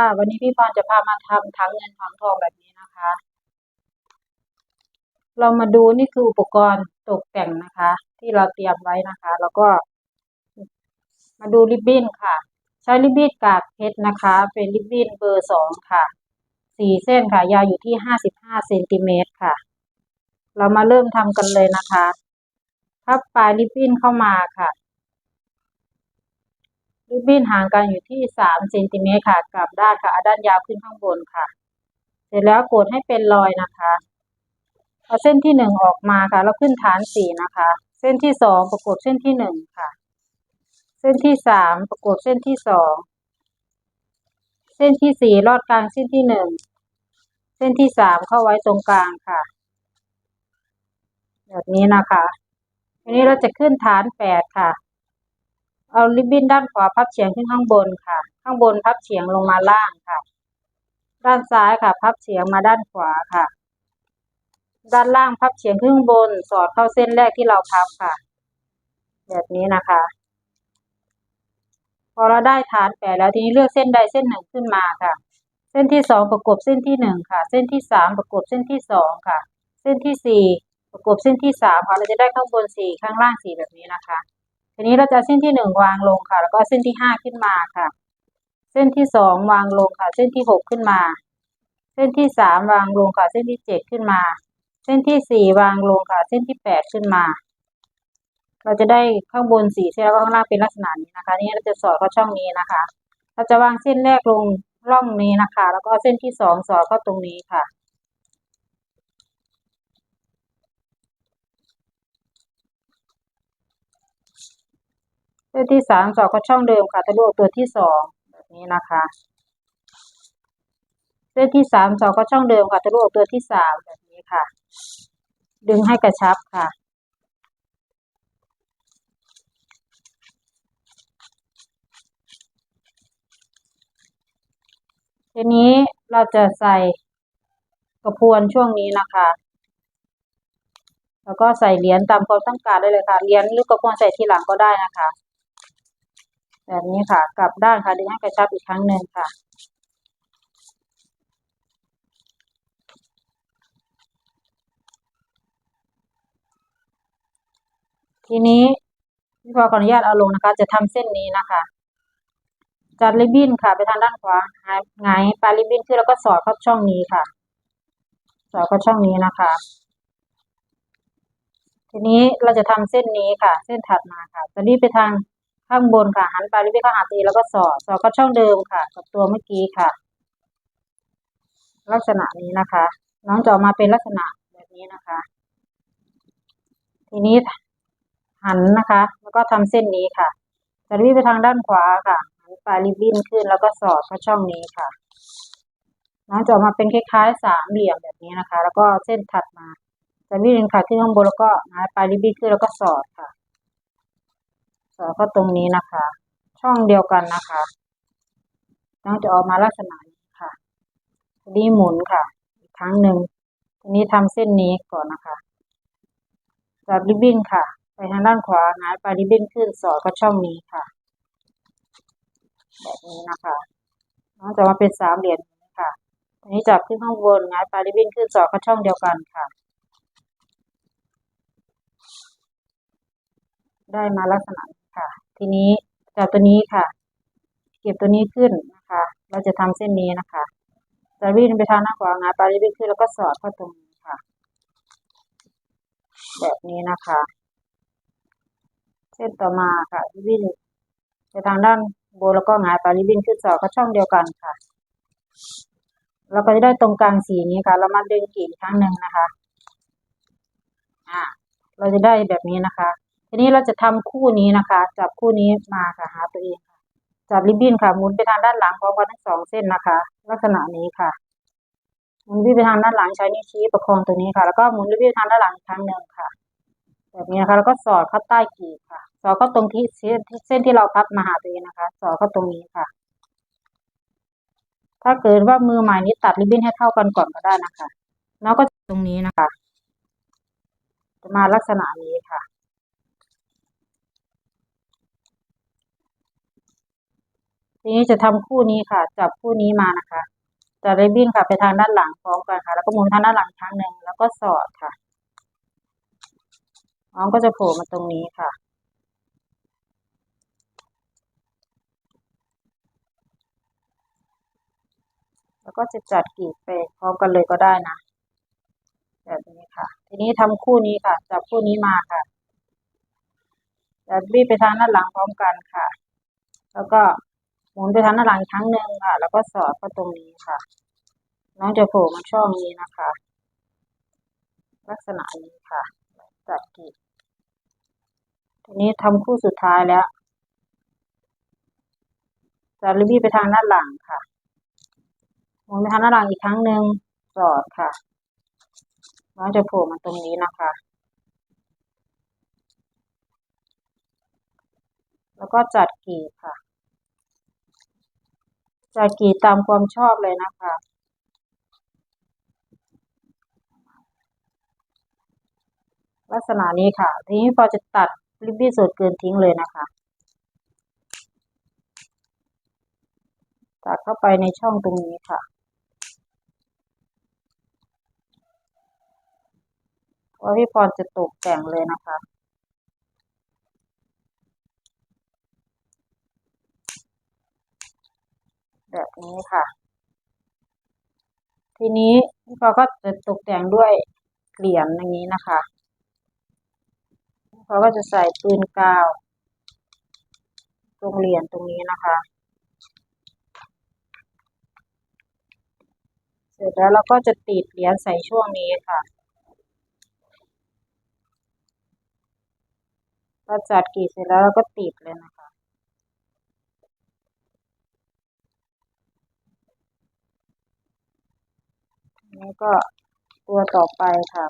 ค่ะวันนี้พี่พรจะพามาทำทั้งเงินทั้งทองแบบนี้นะคะ เรามาดูนี่คืออุปกรณ์ตกแต่งนะคะ ที่เราเตรียมไว้นะคะ แล้วก็ มาดูริบบิ้นค่ะ ใช้ริบบิ้นกากเพชรนะคะ เป็นริบบิ้นเบอร์สองค่ะสี่เส้นค่ะยาวอยู่ที่ห้าสิบห้าเซนติเมตรค่ะ เรามาเริ่มทำกันเลยนะคะพับปลายริบบิ้นเข้ามาค่ะ ริบบิ้นห่างกันอยู่ที่สามเซนติเมตรค่ะกลับด้านค่ะด้านยาวขึ้นข้างบนค่ะ เสร็จแล้วกดให้เป็นรอยนะคะเอาเส้นที่หนึ่งออกมาค่ะแล้วขึ้นฐานสี่นะคะ เส้นที่สองประกบเส้นที่หนึ่งค่ะ เส้นที่สามประกบเส้นที่สองเส้นที่สี่ลอดกลางเส้นที่หนึ่งเส้นที่สามเข้าไว้ตรงกลางค่ะแบบนี้นะคะทีนี้เราจะขึ้นฐานแปดค่ะ เอาริบบิ้นด้านขวาพับเฉียงขึ้นข้างบนค่ะ ข้างบนพับเฉียงลงมาล่างค่ะ ด้านซ้ายค่ะ พับเฉียงมาด้านขวาค่ะ ด้านล่างพับเฉียงขึ้นข้างบน สอดเข้าเส้นแรกที่เราพับค่ะ แบบนี้นะคะ พอเราได้ฐานแปดแล้วทีนี้เลือกเส้นใดเส้นหนึ่งขึ้นมาค่ะ เส้นที่สองประกบเส้นที่หนึ่งค่ะ เส้นที่สามประกบเส้นที่สองค่ะ เส้นที่สี่ประกบเส้นที่สามค่ะเราจะได้ข้างบนสี่ข้างล่างสี่แบบนี้นะคะ ทีนี้เราจะเส้นที่หนึ่งวางลงค่ะ แล้วก็เส้นที่ห้าขึ้นมาค่ะ เส้นที่สองวางลงค่ะ เส้นที่หกขึ้นมา เส้นที่สามวางลงค่ะ เส้นที่เจ็ดขึ้นมา เส้นที่สี่วางลงค่ะ เส้นที่แปดขึ้นมา เราจะได้ข้างบนสี่เส้นแล้วก็ข้างล่างเป็นลักษณะนี้นะคะ นี่เราจะสอดเข้าช่องนี้นะคะ เราจะวางเส้นแรกลงร่องนี้นะคะ แล้วก็เส้นที่สองสอดเข้าตรงนี้ค่ะ เส้นที่สามสอดเข้าช่องเดิมค่ะทะลุตัวที่สองแบบนี้นะคะเส้นที่สามสอดเข้าช่องเดิมค่ะทะลุตัวที่สามแบบนี้ค่ะ ดึงให้กระชับค่ะทีนี้เราจะใส่กระพวนช่วงนี้นะคะ แล้วก็ใส่เหรียญตามความต้องการได้เลยค่ะ เหรียญหรือกระพวนใส่ทีหลังก็ได้นะคะ แบบนี้ค่ะ กลับด้านค่ะดึงให้กระชับอีกครั้งหนึ่งค่ะ ทีนี้พี่พอขออนุญาตเอาลงนะคะ จะทำเส้นนี้นะคะจัดริบบิ้นค่ะไปทางด้านขวาหายหงายปลายริบบิ้นขึ้นแล้วก็สอดเข้าช่องนี้ค่ะ สอดเข้าช่องนี้นะคะ ทีนี้เราจะทำเส้นนี้ค่ะ เส้นถัดมาค่ะจะรีบไปทาง ข้างบนค่ะ หันไปลายริบบิ้นเข้าหาตัวเองแล้วก็สอดสอดเข้าช่องเดิมค่ะ กับตัวเมื่อกี้ค่ะ ลักษณะนี้นะคะ น้องจะออกมาเป็นลักษณะแบบนี้นะคะ ทีนี้หันนะคะ แล้วก็ทำเส้นนี้ค่ะจะรีบไปทางด้านขวาค่ะหันปลายริบบิ้นขึ้นแล้วก็สอดเข้าช่องนี้ค่ะ น้องจะออกมาเป็นคล้ายๆสามเหลี่ยมแบบนี้นะคะ แล้วก็เส้นถัดมาจะรีบดึงขาขึ้นข้างบนแล้วก็หงายปลายริบบิ้นขึ้นแล้วก็สอดค่ะ สอดเข้าตรงนี้นะคะ ช่องเดียวกันนะคะน้องจะออกมาลักษณะนี้ค่ะทีนี้หมุนค่ะ อีกครั้งหนึ่งทีนี้ทำเส้นนี้ก่อนนะคะจับริบบิ้นค่ะ ไปทางด้านขวาหงายปลายริบบิ้นขึ้นสอดเข้าช่องนี้ค่ะ แบบนี้นะคะน้องจะมาเป็นสามเหลี่ยมค่ะทีนี้จับขึ้นข้างบนหงายปลายริบบิ้นขึ้นสอดเข้าช่องเดียวกันค่ะได้มาลักษณะนี้ค่ะ ทีนี้จับตัวนี้ค่ะ เก็บตัวนี้ขึ้นนะคะ เราจะทำเส้นนี้นะคะจะวิ่งไปทางหน้าขวาหงายปลายริบบิ้นขึ้นแล้วก็สอดเข้าตรงนี้ค่ะ แบบนี้นะคะ เส้นต่อมาค่ะริบบิ้นไปทางด้านโบแล้วก็หงายปลายริบบิ้นขึ้นสอดเข้าช่องเดียวกันค่ะเราก็จะได้ตรงกลางสีนี้ค่ะ เรามาดึงกรีดอีกครั้งหนึ่งนะคะ อ่า เราจะได้แบบนี้นะคะ ทีนี้เราจะทำคู่นี้นะคะ จับคู่นี้มาค่ะหาตัวเองค่ะจับริบบิ้นค่ะหมุนไปทางด้านหลังพร้อมกันทั้งสองเส้นนะคะ ลักษณะนี้ค่ะหมุนริบบิ้นไปทางด้านหลังใช้นิ้วชี้ประคองตัวนี้ค่ะ แล้วก็หมุนริบบิ้นไปทางด้านหลังอีกครั้งหนึ่งค่ะ แบบนี้นะคะแล้วก็สอดเข้าใต้กรีดค่ะสอดเข้าตรงที่เส้นเส้นที่เราพับมาหาตัวเองนะคะ สอดเข้าตรงนี้ค่ะ ถ้าเกิดว่ามือใหม่นี้ตัดริบบิ้นให้เท่ากันก่อนก็ได้นะคะแล้วก็ตรงนี้นะคะ จะมาลักษณะนี้ค่ะ ทีนี้จะทำคู่นี้ค่ะ จับคู่นี้มานะคะจะริบบิ้นค่ะไปทางด้านหลังพร้อมกันค่ะ แล้วก็หมุนทางด้านหลังครั้งหนึ่งแล้วก็สอดค่ะน้องก็จะโผล่มาตรงนี้ค่ะ แล้วก็จะจัดกีบไปพร้อมกันเลยก็ได้นะแบบนี้ค่ะ ทีนี้ทำคู่นี้ค่ะ จับคู่นี้มาค่ะจัดบี้ไปทางด้านหลังพร้อมกันค่ะ แล้วก็ หมุนไปทางด้านหลังครั้งหนึ่งค่ะ แล้วก็สอดเข้าตรงนี้ค่ะ น้องจะโผล่มาช่องนี้นะคะ ลักษณะนี้ค่ะจัดกีบทีนี้ทำคู่สุดท้ายแล้วจัดริบี้ไปทางด้านหลังค่ะหมุนไปทางด้านหลังอีกครั้งหนึ่งสอดค่ะ น้องจะโผล่มาตรงนี้นะคะแล้วก็จัดกีบค่ะ จัดกลีบตามความชอบเลยนะคะ ลักษณะนี้ค่ะ ทีนี้พอจะตัดริบบิ้ส่วนเกินทิ้งเลยนะคะ ตัดเข้าไปในช่องตรงนี้ค่ะเพราพี่พรจะตกแต่งเลยนะคะ แบบนี้ค่ะ ทีนี้พี่พรก็จะตกแต่งด้วยเหรียญอย่างนี้นะคะเขาก็จะใส่ปืนกาว ตรงเหรียญตรงนี้นะคะ เสร็จแล้วเราก็จะติดเหรียญใส่ช่วงนี้ค่ะพอจัดกีดเสร็จแล้วเราก็ติดเลยนะคะ นี่ก็ตัวต่อไปค่ะ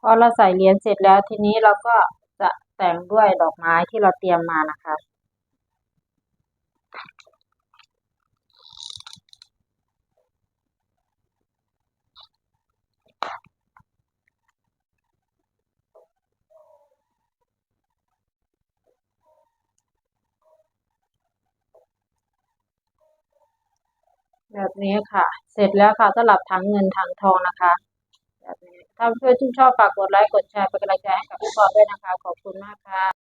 พอเราใส่เหรียญเสร็จแล้วทีนี้เราก็จะแต่งด้วยดอกไม้ที่เราเตรียมมานะคะแบบนี้ค่ะ เสร็จแล้วค่ะสำหรับถังเงินถังทองนะคะ แบบนี้ ถ้าเพื่อนชื่นชอบฝากกดไลค์ กดแชร์เป็นกำลังใจให้กับพี่พรด้วยนะคะ ขอบคุณมากค่ะ